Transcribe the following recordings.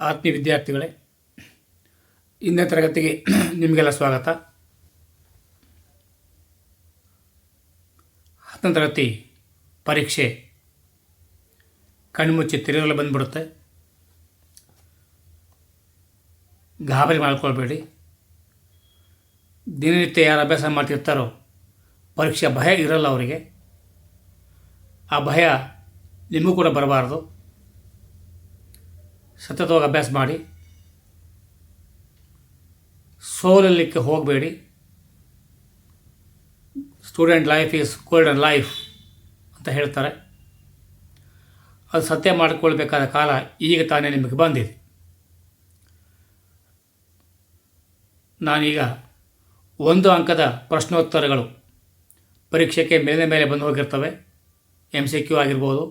ಆತ್ಮೀಯ ವಿದ್ಯಾರ್ಥಿಗಳೇ, ಇಂದಿನ ತರಗತಿಗೆ ನಿಮಗೆಲ್ಲ ಸ್ವಾಗತ. ಹತ್ತನೇ ತರಗತಿ ಪರೀಕ್ಷೆ ಕಣ್ಮುಚ್ಚಿ ತಿರುಗಲು ಬಂದ್ಬಿಡುತ್ತೆ. ಗಾಬರಿ ಮಾಡ್ಕೊಳ್ಬೇಡಿ. ದಿನನಿತ್ಯ ಯಾರು ಅಭ್ಯಾಸ ಮಾಡ್ತಿರ್ತಾರೋ, ಪರೀಕ್ಷೆ ಭಯ ಇರಲ್ಲ ಅವರಿಗೆ. ಆ ಭಯ ನಿಮಗೂ ಕೂಡ ಬರಬಾರ್ದು. ಸತತವಾಗಿ ಅಭ್ಯಾಸ ಮಾಡಿ. ಸೋಲಲಿಕ್ಕೆ ಹೋಗಬೇಡಿ. Student life is golden life ಅಂತ ಹೇಳ್ತಾರೆ. ಅದು ಸತ್ಯ ಮಾಡಿಕೊಳ್ಬೇಕಾದ ಕಾಲ ಈಗ ತಾನೇ ನಿಮಗೆ ಬಂದಿದೆ. ನಾನೀಗ ಒಂದು ಅಂಕದ ಪ್ರಶ್ನೋತ್ತರಗಳು ಪರೀಕ್ಷೆಗೆ ಮೇಲೆ ಮೇಲೆ ಬಂದು ಹೋಗಿರ್ತವೆ. ಎಂ ಸಿ ಕ್ಯೂ ಆಗಿರ್ಬೋದು,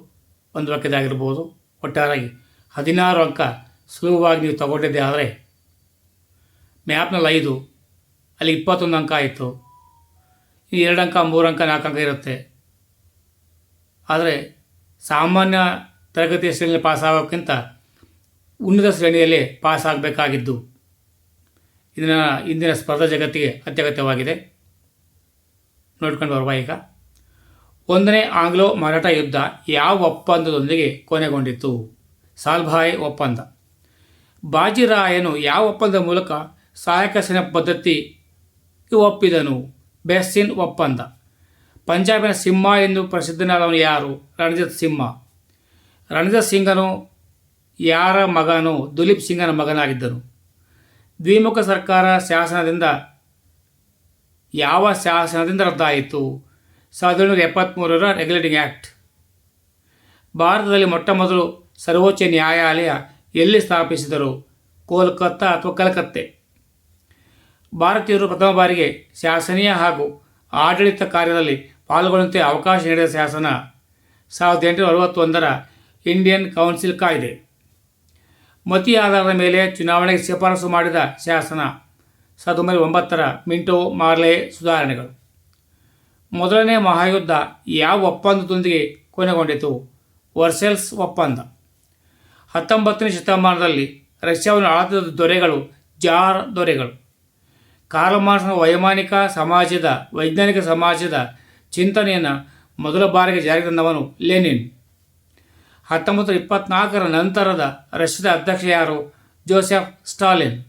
ಒಂದು ವಾಕ್ಯದಾಗಿರ್ಬೋದು ಒಟ್ಟಾರೆಯಾಗಿ ಹದಿನಾರು ಅಂಕ ಸುಲಭವಾಗಿ ನೀವು ತಗೊಂಡಿದ್ದೆ ಆದರೆ ಮ್ಯಾಪ್ನಲ್ಲಿ ಐದು, ಅಲ್ಲಿ ಇಪ್ಪತ್ತೊಂದು ಅಂಕ ಆಯಿತು ಈ ಎರಡು ಅಂಕ, ಮೂರು ಅಂಕ, ನಾಲ್ಕು ಅಂಕ ಇರುತ್ತೆ. ಆದರೆ ಸಾಮಾನ್ಯ ತರಗತಿಯ ಶ್ರೇಣಿಯಲ್ಲಿ ಪಾಸ್ ಆಗೋಕ್ಕಿಂತ ಉನ್ನತ ಶ್ರೇಣಿಯಲ್ಲಿ ಪಾಸ್ ಆಗಬೇಕಾಗಿದ್ದು ಇದನ್ನು ಇಂದಿನ ಸ್ಪರ್ಧಾ ಜಗತ್ತಿಗೆ ಅತ್ಯಗತ್ಯವಾಗಿದೆ. ನೋಡ್ಕೊಂಡು ಬರುವ ಈಗ. ಒಂದನೇ ಆಂಗ್ಲೋ ಮರಾಠ ಯುದ್ಧ ಯಾವ ಒಪ್ಪಂದದೊಂದಿಗೆ ಕೊನೆಗೊಂಡಿತು ಸಾಲ್ಭಾಯ್ ಒಪ್ಪಂದ. ಬಾಜಿರಾಯನು ಯಾವ ಒಪ್ಪಂದದ ಮೂಲಕ ಸಹಾಯಕ ಸೇನಾ ಪದ್ಧತಿ ಒಪ್ಪಿದನು? ಬೆಸ್ಸಿನ್ ಒಪ್ಪಂದ. ಪಂಜಾಬಿನ ಸಿಂಹ ಎಂದು ಪ್ರಸಿದ್ಧನಾದವನು ಯಾರು? ರಣಜಿತ್ ಸಿಂಹ. ರಣಜಿತ್ ಸಿಂಗನು ಯಾರ ಮಗನು? ದುಲೀಪ್ ಸಿಂಗನ ಮಗನಾಗಿದ್ದನು. ದ್ವಿಮುಖ ಸರ್ಕಾರ ಶಾಸನದಿಂದ ಯಾವ ಶಾಸನದಿಂದ ರದ್ದಾಯಿತು? ಸಾವಿರದ ಏಳ್ನೂರ ಎಪ್ಪತ್ತ್ಮೂರರ ರೆಗ್ಯುಲೇಟಿಂಗ್ ಆ್ಯಕ್ಟ್ ಭಾರತದಲ್ಲಿ ಮೊಟ್ಟ ಮೊದಲು ಸರ್ವೋಚ್ಚ ನ್ಯಾಯಾಲಯ ಎಲ್ಲಿ ಸ್ಥಾಪಿಸಿದರು ಕೋಲ್ಕತ್ತಾ ಅಥವಾ ಕಲ್ಕತ್ತೆ. ಭಾರತೀಯರು ಪ್ರಥಮ ಬಾರಿಗೆ ಶಾಸನೀಯ ಹಾಗೂ ಆಡಳಿತ ಕಾರ್ಯದಲ್ಲಿ ಪಾಲ್ಗೊಳ್ಳುವಂತೆ ಅವಕಾಶ ನೀಡಿದ ಶಾಸನ ಸಾವಿರದ ಎಂಟುನೂರ ಅರವತ್ತೊಂದರ ಇಂಡಿಯನ್ ಕೌನ್ಸಿಲ್ ಕಾಯ್ದೆ. ಮತಿ ಆಧಾರದ ಮೇಲೆ ಚುನಾವಣೆಗೆ ಶಿಫಾರಸು ಮಾಡಿದ ಶಾಸನ ಸಾವಿರದ ಒಂಬೈನೂರ ಒಂಬತ್ತರ ಮಿಂಟೋ ಮಾರ್ಲೆ ಸುಧಾರಣೆಗಳು. ಮೊದಲನೇ ಮಹಾಯುದ್ಧ ಯಾವ ಒಪ್ಪಂದದೊಂದಿಗೆ ಕೊನೆಗೊಂಡಿತು? ವರ್ಸೆಲ್ಸ್ ಒಪ್ಪಂದ. ಹತ್ತೊಂಬತ್ತನೇ ಶತಮಾನದಲ್ಲಿ ರಷ್ಯಾವನ್ನು ಆಳದ ದೊರೆಗಳು, ಜಾರ್ ದೊರೆಗಳು. ಕಾರ್ಮಾರ್ಸ್ನ ವೈಮಾನಿಕ ಸಮಾಜದ, ವೈಜ್ಞಾನಿಕ ಸಮಾಜದ ಚಿಂತನೆಯನ್ನು ಮೊದಲ ಬಾರಿಗೆ ಜಾರಿಗೆ ತಂದವನು ಲೆನಿನ್. ಹತ್ತೊಂಬತ್ತು ಇಪ್ಪತ್ನಾಲ್ಕರ ನಂತರದ ರಷ್ಯಾದ ಅಧ್ಯಕ್ಷ ಯಾರು? Joseph Stalin.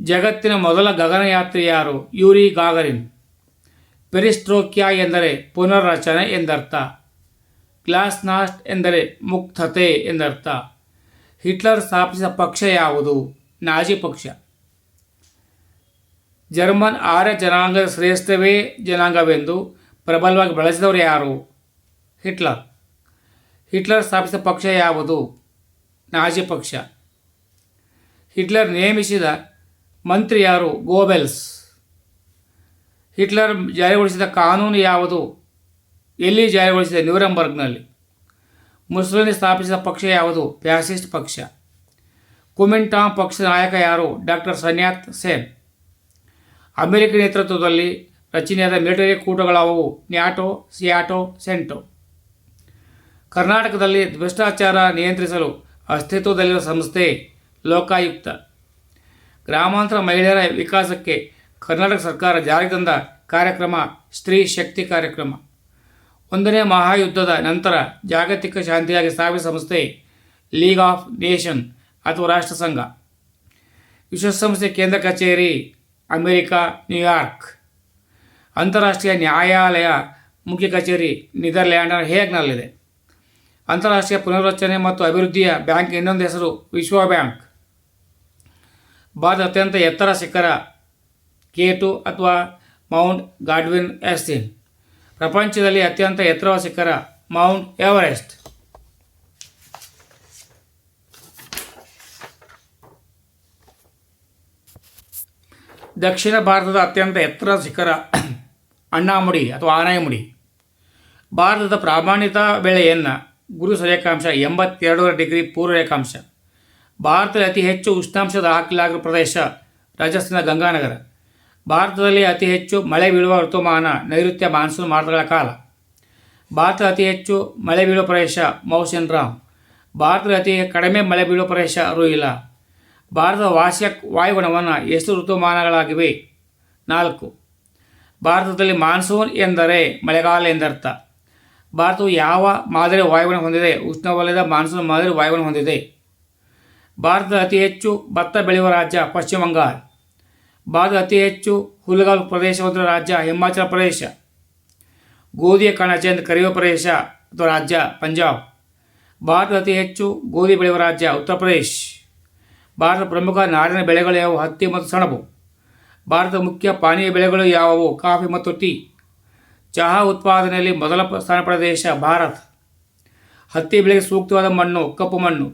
ಜಗತ್ತಿನ ಮೊದಲ ಗಗನಯಾತ್ರಿ ಯಾರು? Yuri Gagarin. ಪೆರಿಸ್ಟ್ರೋಕ್ಯಾ ಎಂದರೆ ಪುನರ್ರಚನೆ ಎಂದರ್ಥ. ಗ್ಲಾಸ್ನಾಸ್ಟ್ ಎಂದರೆ ಮುಕ್ತತೆ ಎಂದರ್ಥ. ಹಿಟ್ಲರ್ ಸ್ಥಾಪಿಸಿದ ಪಕ್ಷ ಯಾವುದು? ನಾಜಿ ಪಕ್ಷ. ಜರ್ಮನ್ ಆರ್ಯ ಜನಾಂಗದ ಶ್ರೇಷ್ಠವೇ ಜನಾಂಗವೆಂದು ಪ್ರಬಲವಾಗಿ ಬಳಸಿದವರು ಯಾರು? ಹಿಟ್ಲರ್. ಹಿಟ್ಲರ್ ಸ್ಥಾಪಿಸಿದ ಪಕ್ಷ ಯಾವುದು? ನಾಜಿ ಪಕ್ಷ. ಹಿಟ್ಲರ್ ನೇಮಿಸಿದ ಮಂತ್ರಿ ಯಾರು? ಗೋಬೆಲ್ಸ್. ಹಿಟ್ಲರ್ ಜಾರಿಗೊಳಿಸಿದ ಕಾನೂನು ಯಾವುದು? ಎಲ್ಲಿ ಜಾರಿಗೊಳಿಸಿದೆ ನ್ಯೂರಂಬರ್ಗ್ನಲ್ಲಿ? ಮುಸ್ಲಿಂ ಸ್ಥಾಪಿಸಿದ ಪಕ್ಷ ಯಾವುದು? ಫ್ಯಾಸಿಸ್ಟ್ ಪಕ್ಷ. ಕುಮಿಂಟಾಂಗ್ ಪಕ್ಷದ ನಾಯಕ ಯಾರು? ಡಾಕ್ಟರ್ ಸನ್ಯಾತ್ ಸೇನ್. ಅಮೆರಿಕ ನೇತೃತ್ವದಲ್ಲಿ ರಚನೆಯಾದ ಮಿಲಿಟರಿ ಕೂಟಗಳಾವು ನ್ಯಾಟೋ, ಸಿಯಾಟೋ, ಸೆಂಟೋ. ಕರ್ನಾಟಕದಲ್ಲಿ ಭ್ರಷ್ಟಾಚಾರ ನಿಯಂತ್ರಿಸಲು ಅಸ್ತಿತ್ವದಲ್ಲಿರುವ ಸಂಸ್ಥೆ ಲೋಕಾಯುಕ್ತ. ಗ್ರಾಮಾಂತರ ಮಹಿಳೆಯರ ವಿಕಾಸಕ್ಕೆ ಕರ್ನಾಟಕ ಸರ್ಕಾರ ಜಾರಿಗೆ ತಂದ ಕಾರ್ಯಕ್ರಮ, ಸ್ತ್ರೀ ಶಕ್ತಿ ಕಾರ್ಯಕ್ರಮ. ಒಂದನೇ ಮಹಾಯುದ್ಧದ ನಂತರ ಜಾಗತಿಕ ಶಾಂತಿಯಾಗಿ ಸ್ಥಾಪಿತ ಸಂಸ್ಥೆ ಲೀಗ್ ಆಫ್ ನೇಷನ್ ಅಥವಾ ರಾಷ್ಟ್ರಸಂಘ ವಿಶ್ವಸಂಸ್ಥೆ ಕೇಂದ್ರ ಕಚೇರಿ, ಅಮೆರಿಕ, ನ್ಯೂಯಾರ್ಕ್. ಅಂತಾರಾಷ್ಟ್ರೀಯ ನ್ಯಾಯಾಲಯ ಮುಖ್ಯ ಕಚೇರಿ ನೆದರ್ಲ್ಯಾಂಡ್ನ ಹೇಗ್ನಲ್ಲಿದೆ. ಅಂತಾರಾಷ್ಟ್ರೀಯ ಪುನರ್ರಚನೆ ಮತ್ತು ಅಭಿವೃದ್ಧಿಯ ಬ್ಯಾಂಕ್ ಇನ್ನೊಂದು ಹೆಸರು ವಿಶ್ವ ಬ್ಯಾಂಕ್. ಭಾರತ ಅತ್ಯಂತ ಎತ್ತರ ಶಿಖರ ಕೇಟು ಅಥವಾ ಮೌಂಟ್ ಗಾಡ್ವಿನ್ ಎಸ್ಟಿನ್ ಪ್ರಪಂಚದಲ್ಲಿ ಅತ್ಯಂತ ಎತ್ತರವಾದ ಶಿಖರ ಮೌಂಟ್ ಎವರೆಸ್ಟ್. ದಕ್ಷಿಣ ಭಾರತದ ಅತ್ಯಂತ ಎತ್ತರ ಶಿಖರ ಅಣ್ಣಾಮುಡಿ ಅಥವಾ ಆನಾಯಮುಡಿ ಭಾರತದ ಪ್ರಾಮಾಣಿತ ಬೆಳೆಯನ್ನು ಗುರು ಸೂರ್ಯಕಾಂಶ ಎಂಬತ್ತೆರಡರ ಡಿಗ್ರಿ ಪೂರ್ವ ರೇಖಾಂಶ ಭಾರತದಲ್ಲಿ ಅತಿ ಹೆಚ್ಚು ಉಷ್ಣಾಂಶದ ಹಾಕಲಾಗಿರುವ ಪ್ರದೇಶ ರಾಜಸ್ಥಾನ ಗಂಗಾನಗರ. ಭಾರತದಲ್ಲಿ ಅತಿ ಹೆಚ್ಚು ಮಳೆ ಬೀಳುವ ಋತುಮಾನ ನೈಋತ್ಯ ಮಾನ್ಸೂನ್ ಮಾರುತಗಳ ಕಾಲ. ಭಾರತ ಅತಿ ಹೆಚ್ಚು ಮಳೆ ಬೀಳುವ ಪ್ರದೇಶ ಮೌಸಿನ್ ರಾಮ್. ಭಾರತದಲ್ಲಿ ಅತಿ ಕಡಿಮೆ ಮಳೆ ಬೀಳುವ ಪ್ರದೇಶ ಇಲ್ಲ. ಭಾರತದ ವಾರ್ಷಿಕ ವಾಯುಗುಣವನ್ನು ಎಷ್ಟು ಋತುಮಾನಗಳಾಗಿವೆ? ನಾಲ್ಕು. ಭಾರತದಲ್ಲಿ ಮಾನ್ಸೂನ್ ಎಂದರೆ ಮಳೆಗಾಲ ಎಂದರ್ಥ. ಭಾರತವು ಯಾವ ಮಾದರಿ ವಾಯುಗುಣ ಹೊಂದಿದೆ? ಉಷ್ಣವಲಯದ ಮಾನ್ಸೂನ್ ಮಾದರಿ ವಾಯುಗುಣ ಹೊಂದಿದೆ. ಭಾರತದ ಅತಿ ಹೆಚ್ಚು ಭತ್ತ ಬೆಳೆಯುವ ರಾಜ್ಯ ಪಶ್ಚಿಮ ಬಂಗಾಳ. ಭಾರತದ ಅತಿ ಹೆಚ್ಚು ಹುಲ್ಲುಗಾವಲು ಪ್ರದೇಶ ಹೊಂದಿರುವ ರಾಜ್ಯ ಹಿಮಾಚಲ ಪ್ರದೇಶ. ಗೋಧಿಯ ಕಣಜ ಎಂದು ಕರೆಯುವ ಪ್ರದೇಶ ಅಥವಾ ರಾಜ್ಯ ಪಂಜಾಬ್. ಭಾರತದ ಅತಿ ಹೆಚ್ಚು ಗೋಧಿ ಬೆಳೆಯುವ ರಾಜ್ಯ ಉತ್ತರ ಪ್ರದೇಶ. ಭಾರತದ ಪ್ರಮುಖ ನಾರಿನ ಬೆಳೆಗಳು ಯಾವುವು? ಹತ್ತಿ ಮತ್ತು ಸೆಣಬು. ಭಾರತದ ಮುಖ್ಯ ಪಾನೀಯ ಬೆಳೆಗಳು ಯಾವುವು? ಕಾಫಿ ಮತ್ತು ಟೀ. ಚಹಾ ಉತ್ಪಾದನೆಯಲ್ಲಿ ಮೊದಲ ಸ್ಥಾನ ಪ್ರದೇಶ ದೇಶ ಭಾರತ. ಹತ್ತಿ ಬೆಳೆಗೆ ಸೂಕ್ತವಾದ ಮಣ್ಣು, ಕಪ್ಪು ಮಣ್ಣು.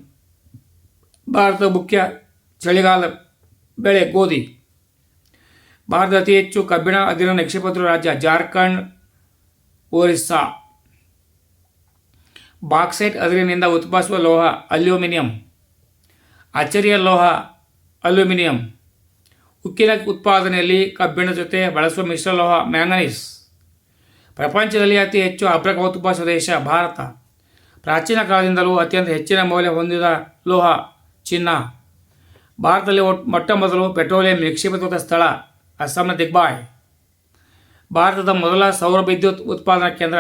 ಭಾರತದ ಮುಖ್ಯ ಚಳಿಗಾಲ ಬೆಳೆ ಗೋಧಿ. ಭಾರತದ ಅತಿ ಹೆಚ್ಚು ಕಬ್ಬಿಣ ಅದಿರ ನಿಕ್ಷೇಪತ್ರ ರಾಜ್ಯ ಜಾರ್ಖಂಡ್, ಒರಿಸ್ಸಾ. ಬಾಕ್ಸೈಟ್ ಅದಿರಿನಿಂದ ಉತ್ಪಾದಿಸುವ ಲೋಹ ಅಲ್ಯೂಮಿನಿಯಂ. ಅಚ್ಚರಿಯ ಲೋಹ ಅಲ್ಯೂಮಿನಿಯಂ. ಉಕ್ಕಿನ ಉತ್ಪಾದನೆಯಲ್ಲಿ ಕಬ್ಬಿಣ ಜೊತೆ ಬಳಸುವ ಮಿಶ್ರ ಲೋಹ ಮ್ಯಾಂಗನೀಸ್. ಪ್ರಪಂಚದಲ್ಲಿ ಅತಿ ಹೆಚ್ಚು ಅಬ್ರಕ ಉತ್ಪಾದಿಸುವ ದೇಶ ಭಾರತ. ಪ್ರಾಚೀನ ಕಾಲದಿಂದಲೂ ಅತ್ಯಂತ ಹೆಚ್ಚಿನ ಮೌಲ್ಯ ಹೊಂದಿದ ಲೋಹ ಚಿನ್ನ. ಭಾರತದಲ್ಲಿ ಮೊಟ್ಟ ಮೊದಲು ಪೆಟ್ರೋಲಿಯಂ ನಿಕ್ಷೇಪಿತ ಸ್ಥಳ ಅಸ್ಸಾಂನ ದಿಗ್ಬಾಯ್. ಭಾರತದ ಮೊದಲ ಸೌರ ವಿದ್ಯುತ್ ಉತ್ಪಾದನಾ ಕೇಂದ್ರ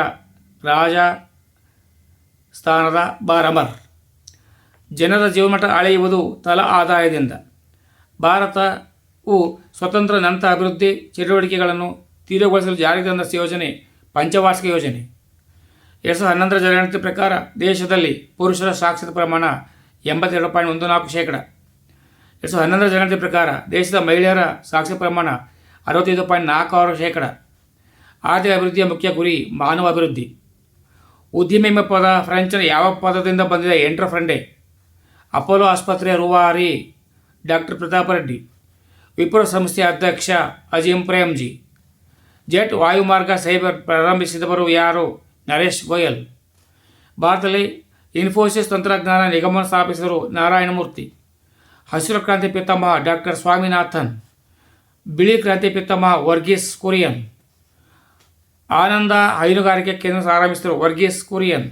ರಾಜಸ್ಥಾನದ ಬಾರಮರ್. ಜನರ ಜೀವಮಟ್ಟ ಅಳೆಯುವುದು ತಲಾ ಆದಾಯದಿಂದ. ಭಾರತವು ಸ್ವತಂತ್ರ ನಂತರ ಅಭಿವೃದ್ಧಿ ಚಟುವಟಿಕೆಗಳನ್ನು ತೀವ್ರಗೊಳಿಸಲು ಜಾರಿಗೆ ತಂದ ಯೋಜನೆ ಪಂಚವಾರ್ಷಿಕ ಯೋಜನೆ. ಎರಡು ಸಾವಿರದ ಹನ್ನೊಂದರ ಜನಗಣತಿ ಪ್ರಕಾರ ದೇಶದಲ್ಲಿ ಪುರುಷರ ಸಾಕ್ಷರತೆ ಪ್ರಮಾಣ ಎಂಬತ್ತೆರಡು ಪಾಯಿಂಟ್ ಒಂದು ನಾಲ್ಕು ಶೇಕಡ. ಎರಡು ಸಾವಿರದ ಹನ್ನೊಂದರ ಜನಗಣತಿ ಪ್ರಕಾರ ದೇಶದ ಮಹಿಳೆಯರ ಸಾಕ್ಷರತೆ ಪ್ರಮಾಣ ಅರವತ್ತೈದು ಪಾಯಿಂಟ್ ನಾಲ್ಕು ಆರು ಶೇಕಡ. ಆರ್ಥಿಕ ಅಭಿವೃದ್ಧಿಯ ಮುಖ್ಯ ಗುರಿ ಮಾನವ ಅಭಿವೃದ್ಧಿ ಉದ್ಯಮಿ ಎಂಬ ಪದ ಫ್ರೆಂಚ್ನ ಯಾವ ಪದದಿಂದ ಬಂದಿದೆ ಎಂಟ್ರಫ್ರೆಂಡೆ ಅಪೋಲೋ ಆಸ್ಪತ್ರೆಯ ರೂವಾರಿ ಡಾಕ್ಟರ್ ಪ್ರತಾಪ ರೆಡ್ಡಿ. ವಿಪ್ರೋ ಸಂಸ್ಥೆಯ ಅಧ್ಯಕ್ಷ ಅಜೀಂ ಪ್ರೇಮ್ಜಿ. ಜೆಟ್ ವಾಯುಮಾರ್ಗ ಸೈಬರ್ ಪ್ರಾರಂಭಿಸಿದವರು ಯಾರು? ನರೇಶ್ ಗೋಯಲ್. ಭಾರತದಲ್ಲಿ ಇನ್ಫೋಸಿಸ್ ತಂತ್ರಜ್ಞಾನ ನಿಗಮ ಸ್ಥಾಪಿಸಿದರು ನಾರಾಯಣಮೂರ್ತಿ. ಹಸಿರು ಕ್ರಾಂತಿ ಪಿತಾಮಹ ಡಾಕ್ಟರ್ ಸ್ವಾಮಿನಾಥನ್. ಬಿಳಿ ಕ್ರಾಂತಿ ಪಿತಾಮಹ ವರ್ಗೀಸ್ ಕುರಿಯನ್. ಆನಂದ ಹೈನುಗಾರಿಕೆ ಕೇಂದ್ರ ಆರಂಭಿಸಿದರು ವರ್ಗೀಸ್ ಕುರಿಯನ್.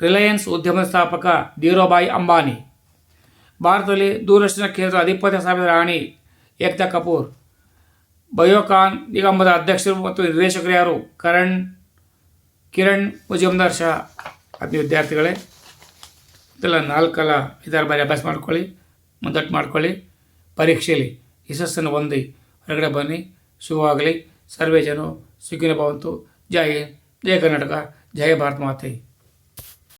ರಿಲಯನ್ಸ್ ಉದ್ಯಮ ಸ್ಥಾಪಕ ಧೀರೋಬಾಯಿ ಅಂಬಾನಿ. ಭಾರತದಲ್ಲಿ ದೂರದರ್ಶನ ಕೇಂದ್ರ ಅಧಿಪತ್ಯ ಸ್ಥಾಪಿತ ರಾಣಿ ಏಕ್ತಾ ಕಪೂರ್. ಬಯೋಕಾನ್ ನಿಗಮದ ಅಧ್ಯಕ್ಷರು ಮತ್ತು ನಿರ್ದೇಶಕರು ಯಾರು ಕರಣ್, ಕಿರಣ್, ಮುಜುಮ್ದಾರ್ ಶಾ. ಅದು ವಿದ್ಯಾರ್ಥಿಗಳೇ, ಇದೆಲ್ಲ ನಾಲ್ಕಲ್ಲ ಐದಾರು ಬಾರಿ ಅಭ್ಯಾಸ ಮಾಡ್ಕೊಳ್ಳಿ, ಮುಂದಟ್ಟು ಮಾಡ್ಕೊಳ್ಳಿ, ಪರೀಕ್ಷೆಯಲ್ಲಿ ಯಶಸ್ಸನ್ನು ಹೊಂದಿ. ಹೊರಗಡೆ ಬನ್ನಿ. ಶುಭವಾಗಲಿ. ಸರ್ವೇ ಜನ ಸುಖಿನ ಭವಂತು. ಜೈ ಹಿಂದ್. ಜೈ ಕರ್ನಾಟಕ. ಜೈ ಭಾರತ ಮಾತೆ.